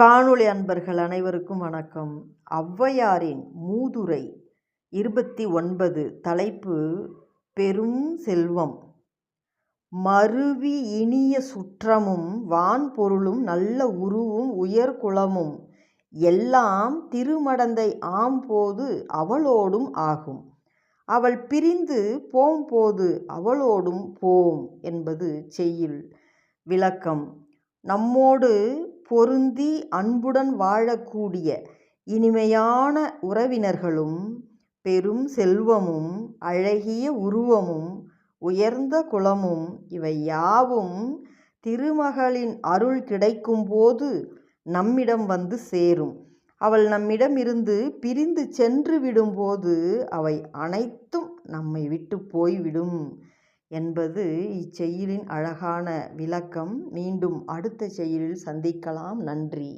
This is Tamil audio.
காணொளி அன்பர்கள் அனைவருக்கும் வணக்கம். ஔவையாரின் மூதுரை இருபத்தி ஒன்பது தலைப்பு பெரும் செல்வம். மருவி இனிய சுற்றமும் வான்பொருளும் நல்ல உருவும் உயர் குளமும் எல்லாம் திருமடந்தை ஆம்போது அவளோடும் ஆகும். அவள் பிரிந்து போம்போது அவளோடும் போம் என்பது செய்யுள் விளக்கம். நம்மோடு பொருந்தி அன்புடன் வாழக்கூடிய இனிமையான உறவினர்களும் பெரும் செல்வமும் அழகிய உருவமும் உயர்ந்த குலமும் இவை யாவும் திருமகளின் அருள் கிடைக்கும்போது நம்மிடம் வந்து சேரும். அவள் நம்மிடமிருந்து பிரிந்து சென்று விடும்போது அவை அனைத்தும் நம்மை விட்டு போய்விடும். என்பது இச்செயலின் அழகான விளக்கம். மீண்டும் அடுத்த செயலில் சந்திக்கலாம். நன்றி.